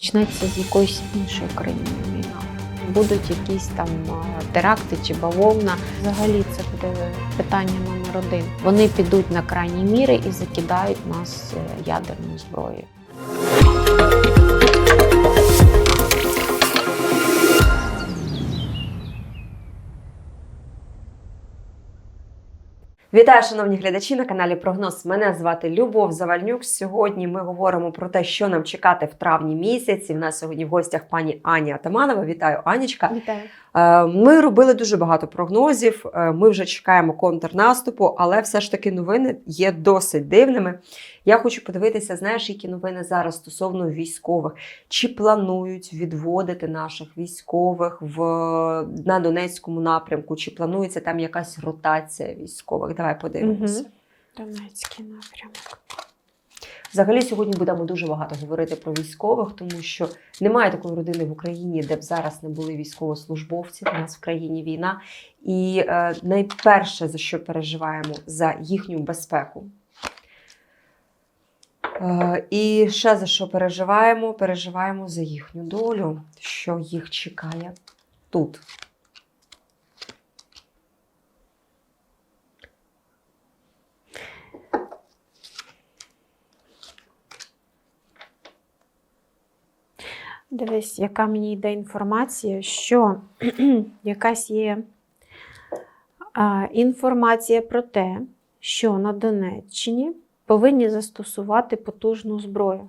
Почнеться з якоїсь іншої країни війна. Будуть якісь там теракти чи бавовна. Взагалі це буде питання номер один. Вони підуть на крайні міри і закидають нас е, ядерною зброєю. Вітаю, шановні глядачі на каналі Прогноз. Мене звати Любов Завальнюк. Сьогодні ми говоримо про те, що нам чекати в травні місяці. В нас сьогодні в гостях пані Аня Атаманова. Вітаю, Анічка. Вітаю. Е, Ми робили дуже багато прогнозів. е, Ми вже чекаємо контрнаступу, але все ж таки новини є досить дивними. Я хочу подивитися, знаєш, які новини зараз стосовно військових. Чи планують відводити наших військових в на Донецькому напрямку? Чи планується там якась ротація військових? Давай подивимося. Мгм. Донецький напрямок. Взагалі сьогодні будемо дуже багато говорити про військових, тому що немає такої родини в Україні, де б зараз не були військовослужбовці. У нас в країні війна. І е, найперше, за що переживаємо, за їхню безпеку. Е, і ще за що переживаємо? Переживаємо за їхню долю, що їх чекає тут. Дивись, яка мені йде інформація, що якась є а, інформація про те, що на Донеччині повинні застосувати потужну зброю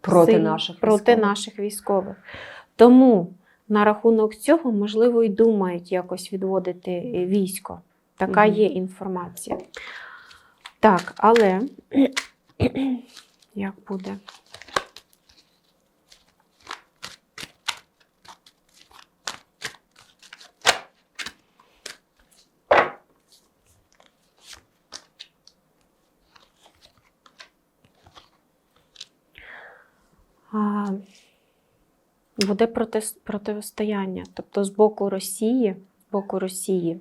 Проти Сильну, наших проти військових. наших військових. Тому на рахунок цього, можливо, і думають якось відводити е, військо. Така угу. є інформація. Так, але як буде? Буде проти, протистояння. Тобто з боку Росії, з боку Росії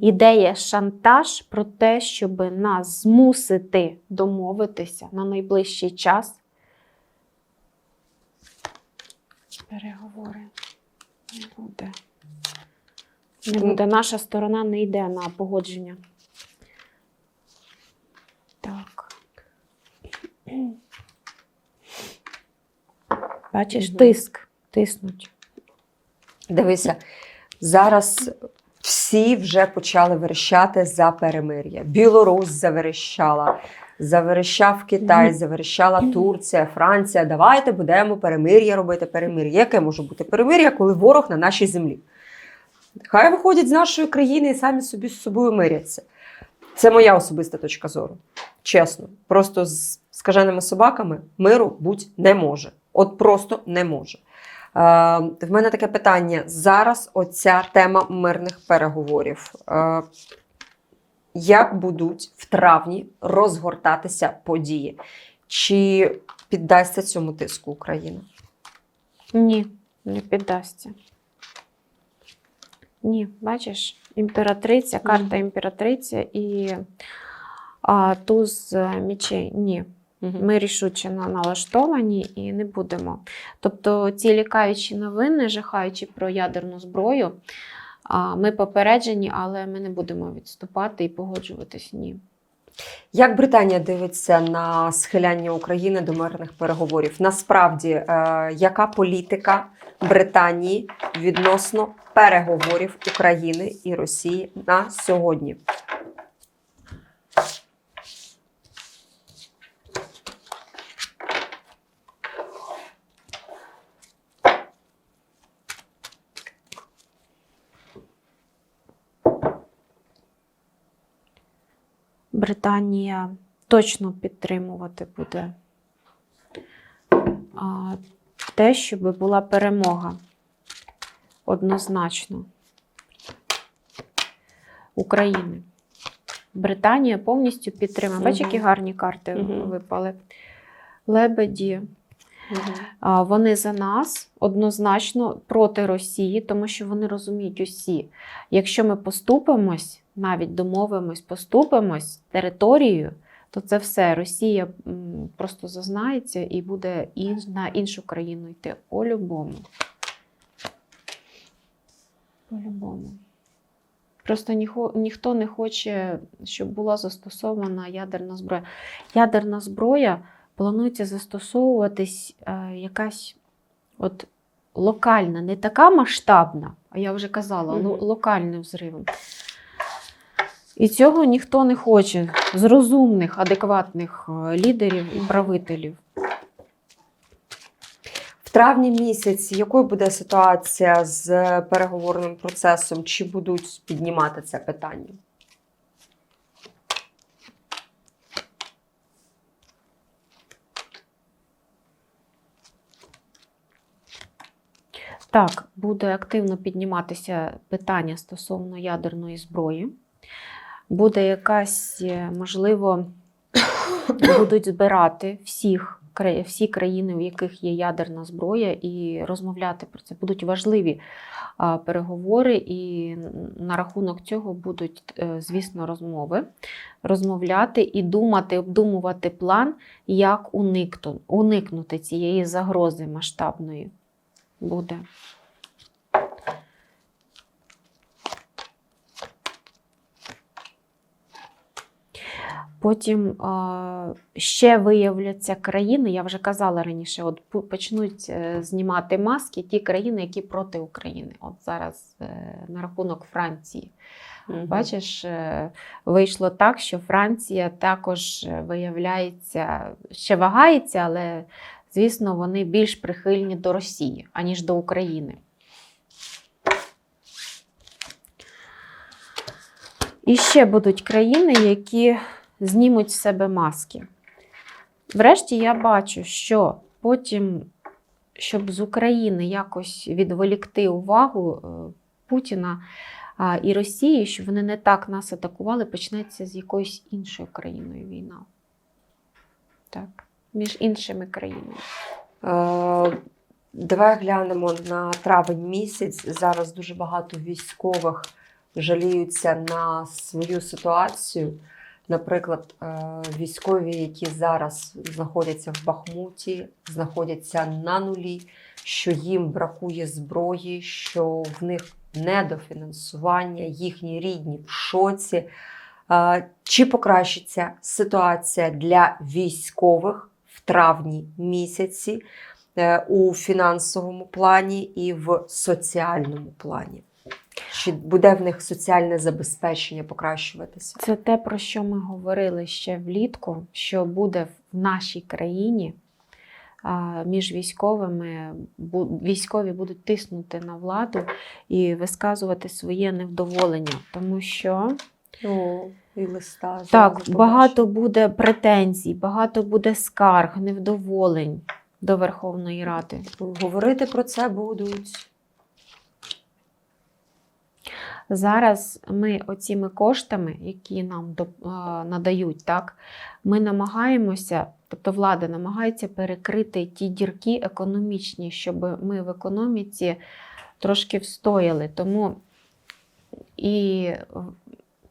ідея шантаж про те, щоб нас змусити домовитися на найближчий час. Переговори не буде. Не буде. Наша сторона не йде на погодження. Так. Бачиш, Мгм. тиск. Тиснуть. Дивися, зараз всі вже почали верещати за перемир'я. Білорусь заверещала, заверещав Китай, заверещала Турція, Франція. Давайте будемо перемир'я робити. Перемир'я. Яке може бути перемир'я, коли ворог на нашій землі? Хай виходять з нашої країни і самі собі з собою миряться. Це моя особиста точка зору. Чесно, просто з скаженими собаками миру будь не може. От просто не може. Е, в мене таке питання. Зараз оця тема мирних переговорів. Е, як будуть в травні розгортатися події? Чи піддасться цьому тиску Україна? Ні, не піддасться. Ні, бачиш, імператриця, карта Мгм. імператриця і а, туз е, мічей. Ні. Ми рішуче на- налаштовані і не будемо. Тобто, ці лякаючі новини, жахаючи про ядерну зброю, ми попереджені, але ми не будемо відступати і погоджуватись. Ні. Як Британія дивиться на схиляння України до мирних переговорів? Насправді, е, яка політика Британії відносно переговорів України і Росії на сьогодні? Британія точно підтримувати буде те, щоб була перемога. Однозначно. України. Британія повністю підтримує. Бачиш, які гарні карти випали. Лебеді. А, Вони за нас однозначно проти Росії, тому що вони розуміють усі. Якщо ми поступимось, навіть домовимось, поступимось територією, то це все. Росія просто зазнається і буде на іншу країну йти. По-любому. По-любому. Просто ніхо, ніхто не хоче, щоб була застосована ядерна зброя. Ядерна зброя планується застосовуватись е, якась от локальна, не така масштабна, а я вже казала, ло- локальним взривом. І цього ніхто не хоче з розумних, адекватних е, лідерів і правителів. В травні місяці якою буде ситуація з переговорним процесом? Чи будуть піднімати це питання? Так, буде активно підніматися питання стосовно ядерної зброї. Буде якась, е, можливо, будуть збирати всіх, всі країни, в яких є ядерна зброя, і розмовляти про це. Будуть важливі переговори, і на рахунок цього будуть, е, звісно, розмови. Розмовляти і думати, обдумувати план, як уникнути, уникнути цієї загрози масштабної. Буде. Потім е, ще виявляться країни, я вже казала раніше, от почнуть е, знімати маски ті країни, які проти України. От зараз е, на рахунок Франції. Бачиш, е, вийшло так, що Франція також виявляється, ще вагається, але звісно, вони більш прихильні до Росії, аніж до України. І ще будуть країни, які знімуть з себе маски. Врешті я бачу, що потім, щоб з України якось відволікти увагу е, Путіна і Росії, щоб вони не так нас атакували, почнеться з якоюсь іншою країною війна. Так, між іншими країнами. Е, Давай глянемо на травень місяць. Зараз дуже багато військових жаліються на свою ситуацію. Наприклад, е, військові, які зараз знаходяться в Бахмуті, знаходяться на нулі, що їм бракує зброї, що в них недофінансування, їхні рідні в шоці. Е, Чи покращиться ситуація для військових в травні місяці? е, у фінансовому плані і в соціальному плані. Чи буде в них соціальне забезпечення покращуватися? Це те, про що ми говорили ще влітку, що буде в нашій країні між військовими. Військові будуть тиснути на владу і висказувати своє невдоволення, тому що О, і листа. так, багато буде претензій, багато буде скарг, невдоволень до Верховної Ради. Говорити про це будуть. Зараз ми оціми коштами, які нам надають, так, ми намагаємося, тобто влада намагається перекрити ті дірки економічні, щоб ми в економіці трошки встояли. Тому і,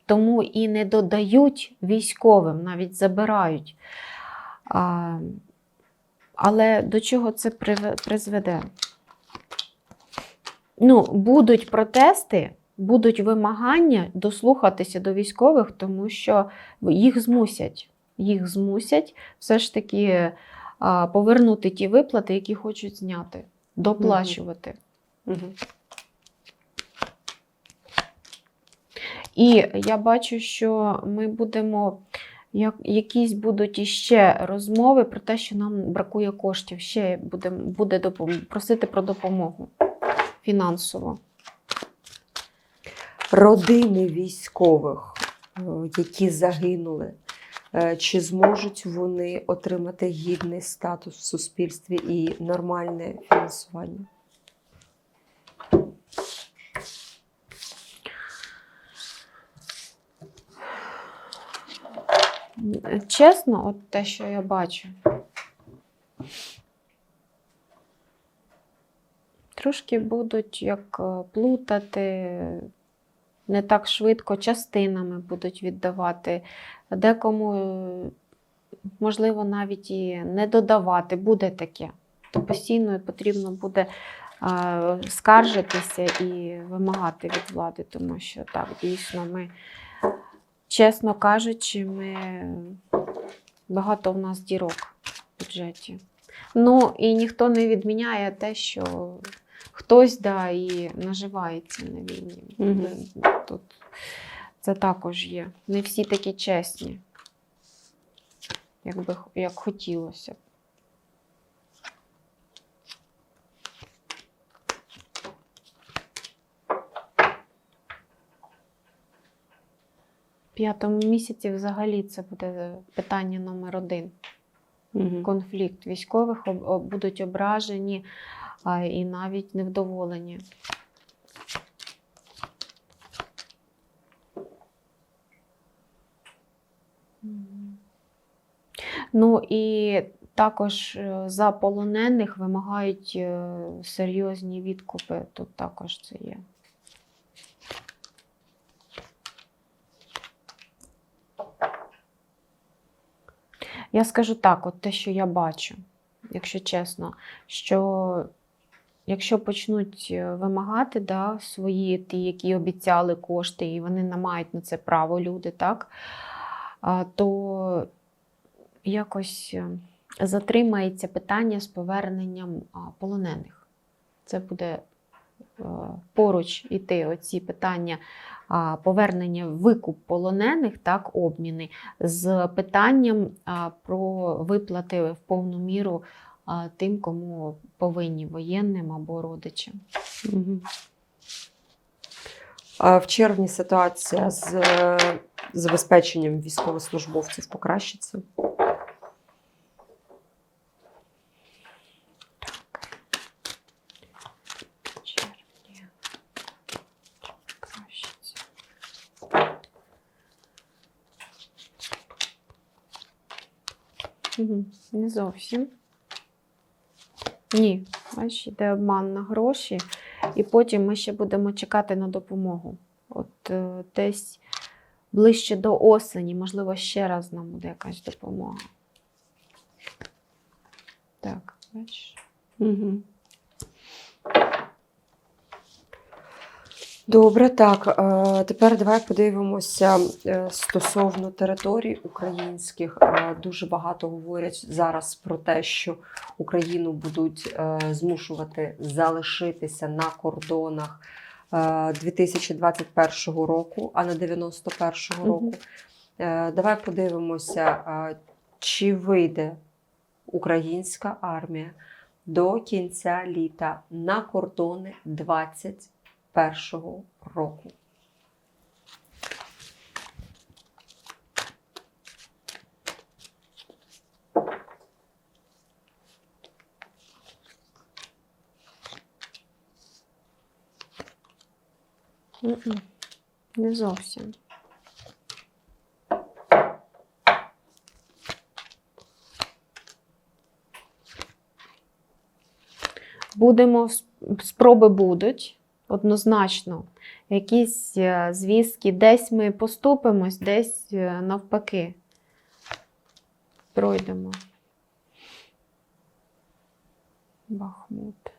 тому і не додають військовим, навіть забирають. А, але до чого це призведе? Ну, будуть протести, будуть вимагання дослухатися до військових, тому що їх змусять. Їх змусять все ж таки повернути ті виплати, які хочуть зняти, доплачувати. Угу. І я бачу, що ми будемо. Як, якісь будуть іще розмови про те, що нам бракує коштів, ще буде, буде допом- просити про допомогу фінансово. Родини військових, е, які загинули, е, чи зможуть вони отримати гідний статус в суспільстві і нормальне фінансування? Чесно, от те, що я бачу. Трошки будуть як е, плутати, не так швидко частинами будуть віддавати. Декому е, можливо, навіть і не додавати, буде таке. То постійно потрібно буде е, скаржитися і вимагати від влади, тому що так, дійсно, ми, чесно кажучи, ми багато в нас дірок в бюджеті. Ну і ніхто не відміняє те, що хтось да, і наживається на війні. Мгм. Тут це також є. Не всі такі чесні, як, би, як хотілося б. П'ятому місяці взагалі це буде питання номер один. Мгм. Конфлікт військових будуть ображені а, і навіть невдоволені. Ну і також е, за полонених вимагають е, серйозні відкупи. Тут також це є. Я скажу так, от те, що я бачу, якщо чесно, що якщо почнуть е, вимагати да, свої ті, які обіцяли кошти, і вони не мають на це право, люди, так, то якось е, затримається питання з поверненням полонених. Це буде е, поруч іти оці питання повернення викуп полонених, так, обміни, з питанням про виплати в повну міру тим, кому повинні воєнним або родичам. А в червні ситуація з е, забезпеченням військовослужбовців покращиться. Не зовсім. Ні, бачиш, йде обман на гроші, і потім ми ще будемо чекати на допомогу. От е, десь ближче до осені, можливо, ще раз нам буде якась допомога. Так, бачиш. Угу. Добре, так. Е, тепер давай подивимося е, стосовно територій українських. Дуже багато говорять зараз про те, що Україну будуть е, змушувати залишитися на кордонах е, 2021 року, а не 91 Мгм. року. Е, давай подивимося, е, чи вийде українська армія до кінця літа на кордони 21 року. Не зовсім. Будемо спроби будуть однозначно. Якісь е, звістки, десь ми поступимось, десь е, навпаки. Пройдемо. Бахмут.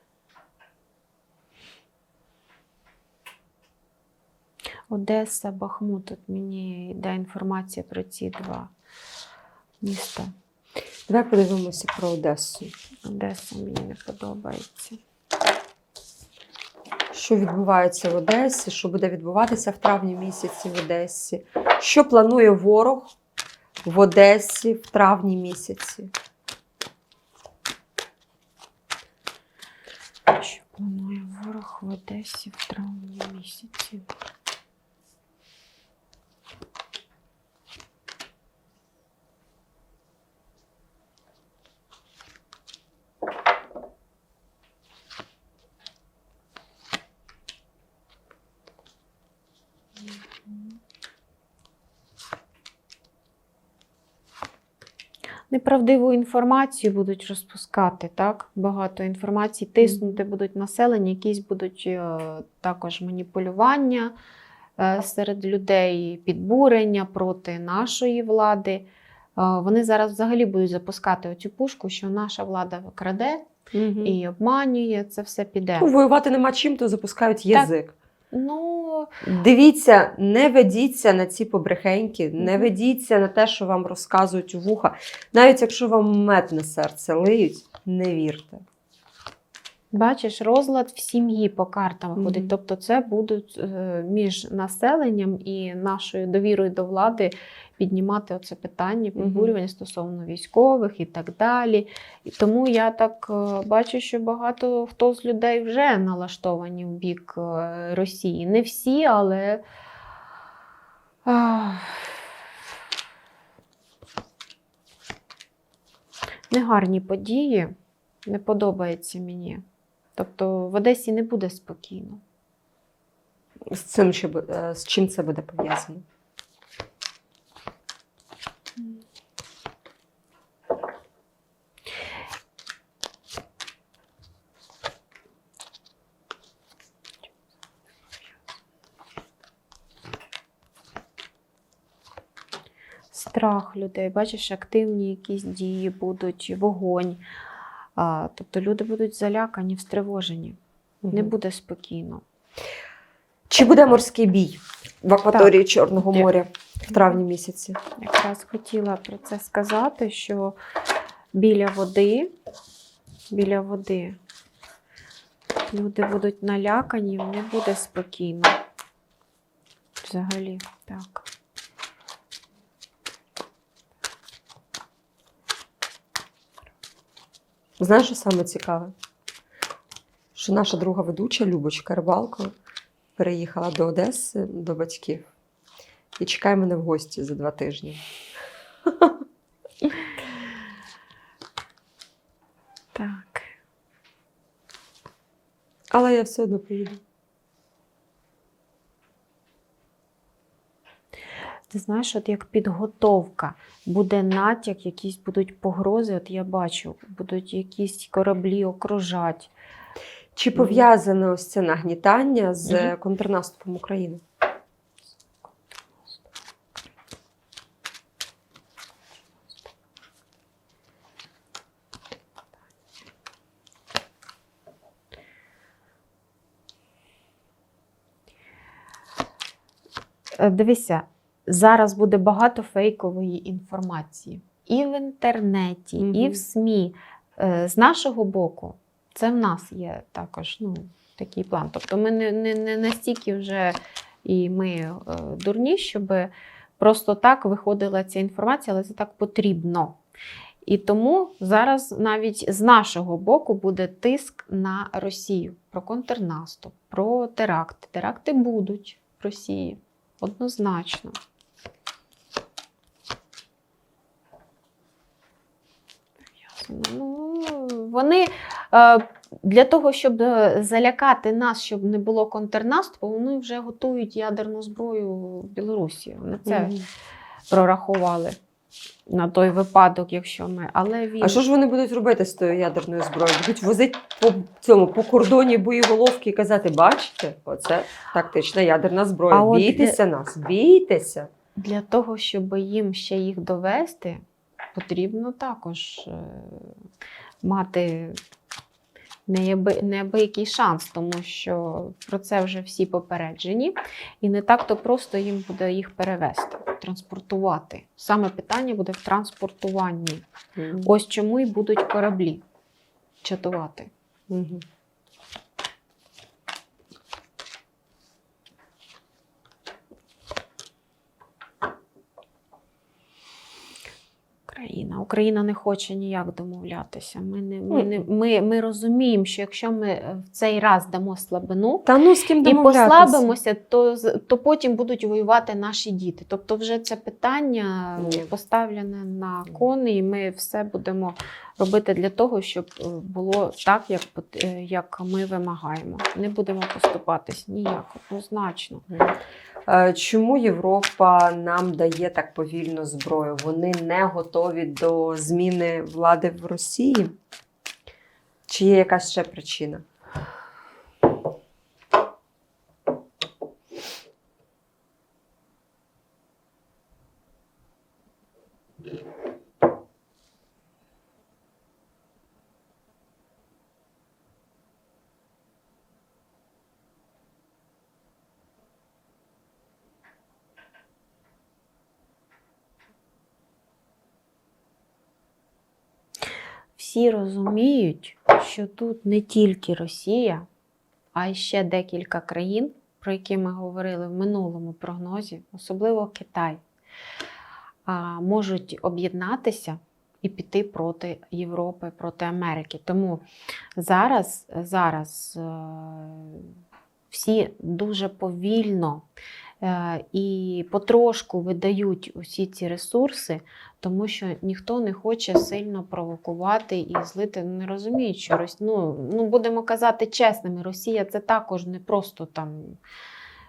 Одеса, Бахмут. Тут мені йде інформація про ці два міста. Давай подивимося про Одесу. Одеса мені не подобається. Що відбувається в Одесі, що буде відбуватися в травні місяці в Одесі? Що планує ворог в Одесі в травні місяці? Що планує ворог в Одесі в травні місяці? Неправдиву інформацію будуть розпускати, так? Багато інформації, тиснути будуть населення, якісь будуть е, також маніпулювання е, серед людей, підбурення проти нашої влади. вони зараз взагалі будуть запускати оцю пушку, що наша влада краде і обманює, це все піде. Ну, воювати нема чим, то запускають язик. Ну, Дивіться, не ведіться на ці побрехеньки, не ведіться на те, що вам розказують у вуха. Навіть якщо вам мед на серце лиють, не вірте. Бачиш, розлад в сім'ї по картам виходить. Мгм. Тобто, це будуть е, між населенням і нашою довірою до влади піднімати оце питання, підбурювання стосовно військових і так далі. І тому я так е, бачу, що багато хто з людей вже налаштовані в бік е, Росії. Не всі, але. ах, Негарні події не подобається мені. Тобто в Одесі не буде спокійно. З цим що е, з чим це буде пов'язано? Страх людей, бачиш, активні якісь дії будуть, вогонь. А, тобто люди будуть залякані, встревожені. Не буде спокійно. Чи буде морський бій в акваторії Чорного Є. моря в травні місяці? Якраз хотіла про це сказати, що біля води, біля води люди будуть налякані, не буде спокійно. Взагалі, так. Знаєш, що саме цікаве? Що наша друга ведуча Любочка Рибалко переїхала до Одеси до батьків і чекає мене в гості за два тижні. Так. Але я все одно приїду. Ти знаєш, от як підготовка, буде натяк, якісь будуть погрози. От я бачу, будуть якісь кораблі окружать. Чи пов'язане ось це нагнітання з контрнаступом України? Е, Дивися, зараз буде багато фейкової інформації і в інтернеті, і в СМІ. Е, З нашого боку, це в нас є також ну, такий план. Тобто ми не, не, не настільки вже і ми е, дурні, щоб просто так виходила ця інформація, але це так потрібно. І тому зараз навіть з нашого боку буде тиск на Росію про контрнаступ, про теракти. Теракти будуть в Росії. Однозначно. Ну, вони е, для того, щоб е, залякати нас, щоб не було контрнаступу, вони вже готують ядерну зброю в Білорусі. Вони це Мгм. прорахували на той випадок, якщо ми. Але він А що ж вони будуть робити з тою ядерною зброєю? Будуть возити по цьому по кордоні боєголовки і казати: бачите, оце тактична ядерна зброя. А от бійтеся нас, бійтеся. для того, щоб їм ще їх довести, потрібно також е, мати неаби- неабиякий шанс, тому що про це вже всі попереджені, і не так-то просто їм буде їх перевезти, транспортувати. Саме питання буде в транспортуванні. Ось чому і будуть кораблі чатувати. Мгм. Україна. Україна не хоче ніяк домовлятися. Ми, не, ми, не, ми, ми розуміємо, що якщо ми е, в цей раз дамо слабину, Та ну з ким і послабимося, то, то потім будуть воювати наші діти. Тобто, вже це питання Ні. поставлене на кони, і ми все будемо робити для того, щоб е, було так, як, е, як ми вимагаємо. Не будемо поступатись ніяк, однозначно. Е, Чому Європа нам дає так повільно зброю? Вони не готові до зміни влади в Росії? Чи є якась ще причина? Всі розуміють, що тут не тільки Росія, а й ще декілька країн, про які ми говорили в минулому прогнозі, особливо Китай, можуть об'єднатися і піти проти Європи, проти Америки. Тому зараз, зараз е, всі дуже повільно і потрошку видають усі ці ресурси, тому що ніхто не хоче сильно провокувати і злити. Не розуміють, що Рос... ну, ну, будемо казати чесними, Росія це також не просто там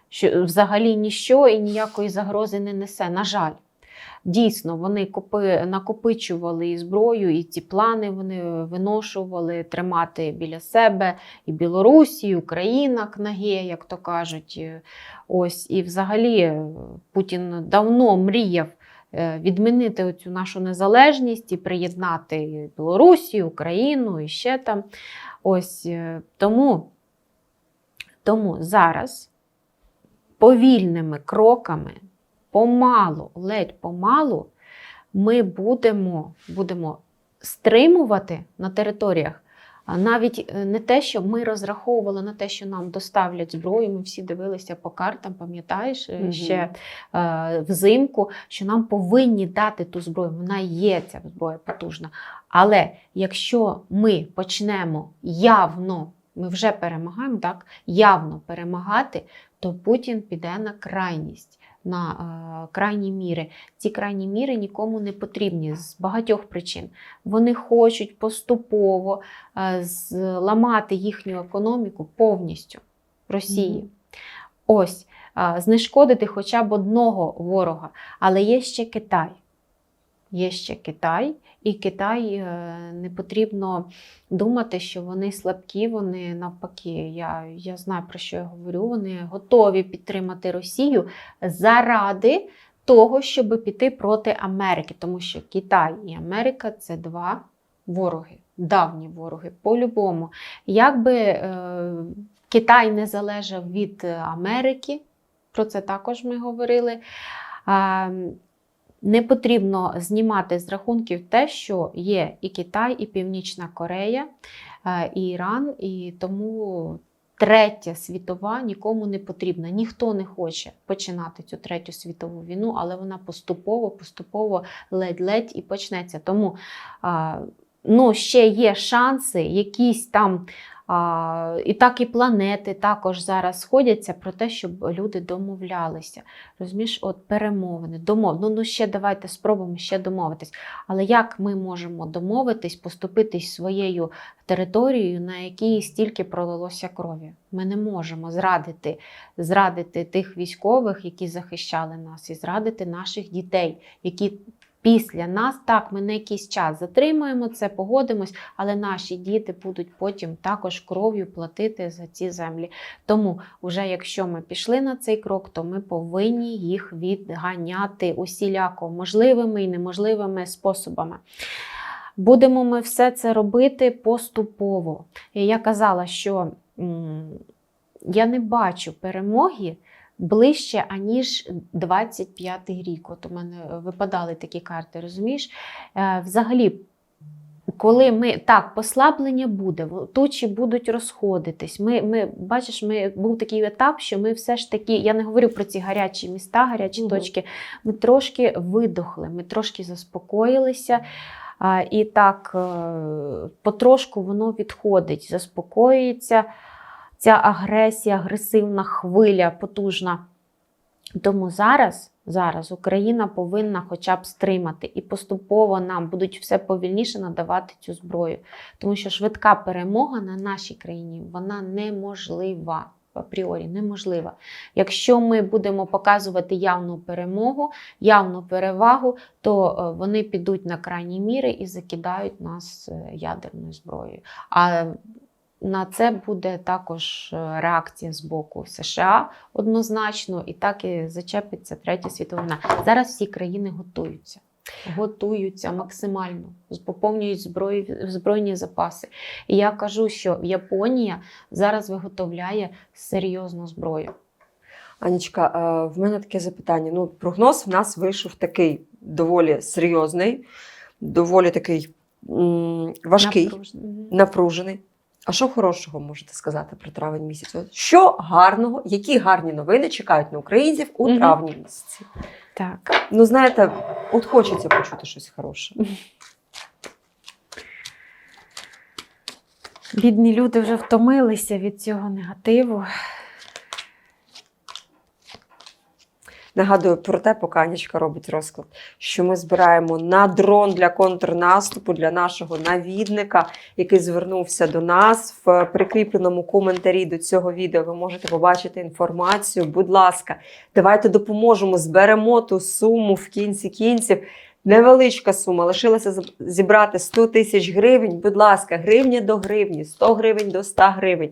що взагалі ніщо і ніякої загрози не несе. На жаль. Дійсно, вони копи, накопичували і зброю, і ці плани вони виношували тримати біля себе і Білорусі, і Україна, кнаге, як то кажуть. Е, Ось, і взагалі е, Путін давно мріяв е, відмінити оцю нашу незалежність і приєднати Білорусі, Україну і ще там. Ось тому, тому зараз повільними кроками, помалу, ледь помалу, ми будемо, будемо стримувати на територіях. Навіть е, не те, що ми розраховували на те, що нам доставлять зброю. Ми всі дивилися по картам, пам'ятаєш Мгм. ще е, взимку, що нам повинні дати ту зброю. Вона є ця зброя потужна. Але якщо ми почнемо явно, ми вже перемагаємо, так, явно перемагати, то Путін піде на крайність, на е, крайні міри. Ці крайні міри нікому не потрібні з багатьох причин. Вони хочуть поступово е, зламати їхню економіку повністю Росії. Ось, е, знешкодити хоча б одного ворога. Але є ще Китай. Є ще Китай, і Китай е, не потрібно думати, що вони слабкі, вони навпаки. Я, я знаю про що я говорю. Вони готові підтримати Росію заради того, щоб піти проти Америки, тому що Китай і Америка це два вороги, давні вороги, по-любому. Якби е, Китай не залежав від Америки, про це також ми говорили. А, не потрібно знімати з рахунків те, що є і Китай, і Північна Корея, е, і Іран, і тому третя світова нікому не потрібна. Ніхто не хоче починати цю третю світову війну, але вона поступово, поступово ледь-ледь і почнеться. Тому ну, ще є шанси, якісь там. А, і так і планети також зараз сходяться про те, щоб люди домовлялися. Розумієш, от перемовини, домов. Ну, ну ще давайте спробуємо ще домовитись. Але як ми можемо домовитись, поступитись своєю територією, на якій стільки пролилося крові? Ми не можемо зрадити, зрадити тих військових, які захищали нас, і зрадити наших дітей, які. Після нас так, ми на якийсь час затримуємо це, погодимось, але наші діти будуть потім також кров'ю платити за ці землі. Тому, вже якщо ми пішли на цей крок, то ми повинні їх відганяти усіляко можливими і неможливими способами. Будемо ми все це робити поступово. Я казала, що я не бачу перемоги ближче, аніж 25-й рік. От у мене випадали такі карти, розумієш? Е, взагалі, коли ми так, послаблення буде, тучі будуть розходитись. Ми, ми, бачиш, ми, був такий етап, що ми все ж таки, я не говорю про ці гарячі міста, гарячі Мгм. точки, ми трошки видохли, ми трошки заспокоїлися. А, і так, е, потрошку воно відходить, заспокоюється ця агресія, агресивна хвиля потужна. Тому зараз, зараз Україна повинна хоча б стримати і поступово нам будуть все повільніше надавати цю зброю. Тому що швидка перемога на нашій країні вона неможлива. Апріорі неможлива. Якщо ми будемо показувати явну перемогу, явну перевагу, то е, вони підуть на крайні міри і закидають нас е, ядерною зброєю. А на це буде також е, реакція з боку США однозначно, і так і зачепиться третя світова війна. Зараз всі країни готуються. Готуються максимально, поповнюють зброї, збройні запаси. І я кажу, що Японія зараз виготовляє серйозну зброю. Анічка, е, в мене таке запитання. Ну, прогноз в нас вийшов такий доволі серйозний, доволі такий м, важкий, Напружений. Напружений. А що хорошого можете сказати про травень місяць? От Що гарного, які гарні новини чекають на українців у Мгм. травні місяці? Так. Ну, знаєте, от хочеться почути щось хороше. Бідні люди вже втомилися від цього негативу. Нагадую про те, поки Анічка робить розклад, що ми збираємо на дрон для контрнаступу для нашого навідника, який звернувся до нас в прикріпленому коментарі до цього відео. Ви можете побачити інформацію. Будь ласка, давайте допоможемо, зберемо ту суму в кінці кінців. Невеличка сума, лишилося зібрати 100 тисяч гривень. Будь ласка, гривня до гривні, 100 гривень до 100 гривень.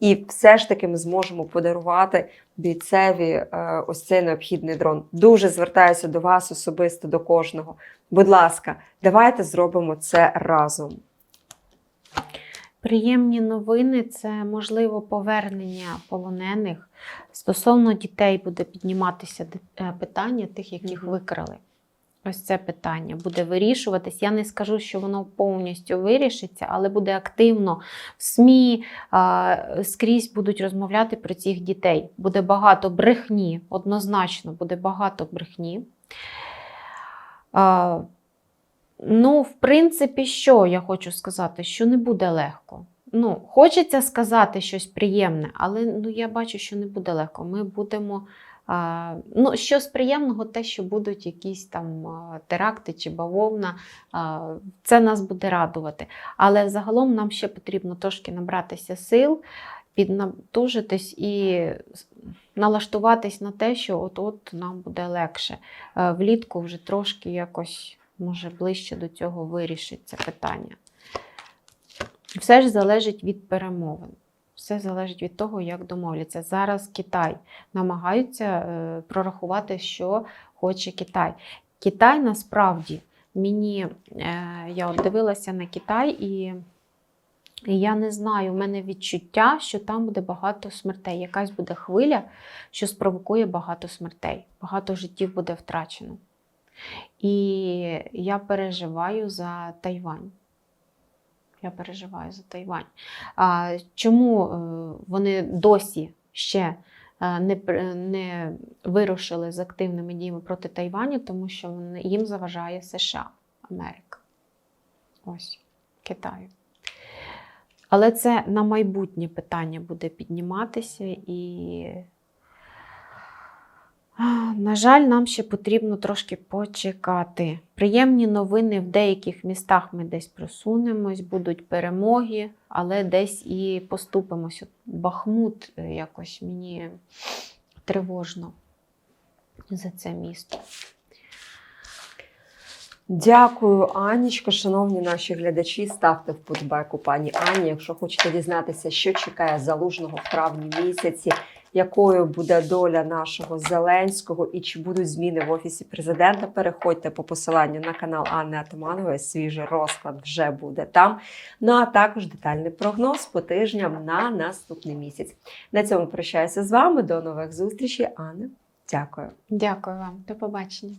І все ж таки ми зможемо подарувати бійцеві е, ось цей необхідний дрон. Дуже звертаюся до вас особисто, до кожного. Будь ласка, давайте зробимо це разом. Приємні новини це можливо повернення полонених. Стосовно дітей буде підніматися е, питання тих, яких викрали. Ось це питання буде вирішуватись. Я не скажу, що воно повністю вирішиться, але буде активно в СМІ скрізь будуть розмовляти про цих дітей. Буде багато брехні, однозначно буде багато брехні. Ну, в принципі, що я хочу сказати, що не буде легко. Ну, хочеться сказати щось приємне, але ну, я бачу, що не буде легко. Ми будемо. Ну, що з приємного, те, що будуть якісь там теракти чи бавовна, це нас буде радувати. Але загалом нам ще потрібно трошки набратися сил, піднатужитись і налаштуватись на те, що от-от нам буде легше. Е, Влітку вже трошки якось може ближче до цього вирішиться питання. Все ж залежить від перемовин. Все залежить від того, як домовляться. Зараз Китай намагаються е, прорахувати, що хоче Китай. Китай насправді мені е, я от дивилася на Китай і. Я не знаю, в мене відчуття, що там буде багато смертей. Якась буде хвиля, що спровокує багато смертей, багато життів буде втрачено. І я переживаю за Тайвань. Я переживаю за Тайвань. А, чому е, вони досі ще е, не, не вирушили з активними діями проти Тайваню, тому що їм заважає США, Америка. Ось, Китаю. Але це на майбутнє питання буде підніматися і. На жаль, нам ще потрібно трошки почекати. Приємні новини в деяких містах ми десь просунемось, будуть перемоги, але десь і поступимось. От Бахмут е, якось мені тривожно за це місто. Дякую, Анічка. Шановні наші глядачі, ставте вподобайку пані Ані. Якщо хочете дізнатися, що чекає залужного в травні місяці, якою буде доля нашого Зеленського і чи будуть зміни в офісі президента, переходьте по посиланню на канал Анни Атаманової. Свіжий розклад вже буде там. Ну а також детальний прогноз по тижням на наступний місяць. На цьому прощаюся з вами. До нових зустрічей, Анна. Дякую. Дякую вам, до побачення.